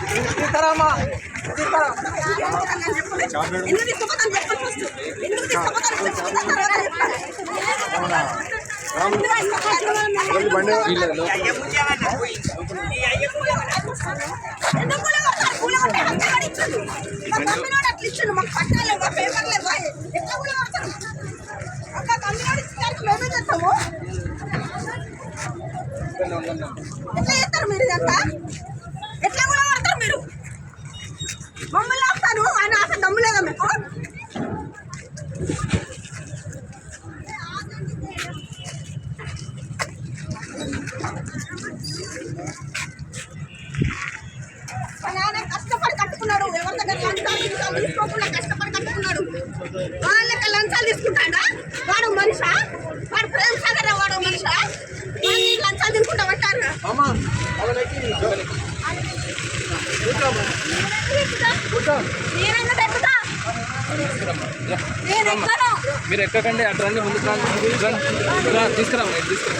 తీసుకురామా మాకు పట్టాలే, మా పేపర్లే, ఎట్లా కూలగొడతారు? అక్క, తమ్మినోడు ఇచ్చినాక మేమే చేస్తాము. ఎట్లా చేస్తారు మీరు ఇదంతా మీరు మమ్మల్ని ఆపుతారు? ఆయన ఆశ దమ్ము లేదా మీకు? కష్టపడి కట్టుకున్నాడు. ఎవరి దగ్గర లంచాలు తీసుకోకుండా కష్టపడి కట్టుకున్నాడు. వాళ్ళకి లంచాలు తీసుకుంటాడా? వాడు మనిషా? వాడు ప్రేమ సాగర్ వాడు మనిషా? లంచాలు తీసుకుంటా పట్టారు మీరు ఎక్కకండి అటు రండి ముందుకు రండి. రండి. తీసుకురా తీసుకురా.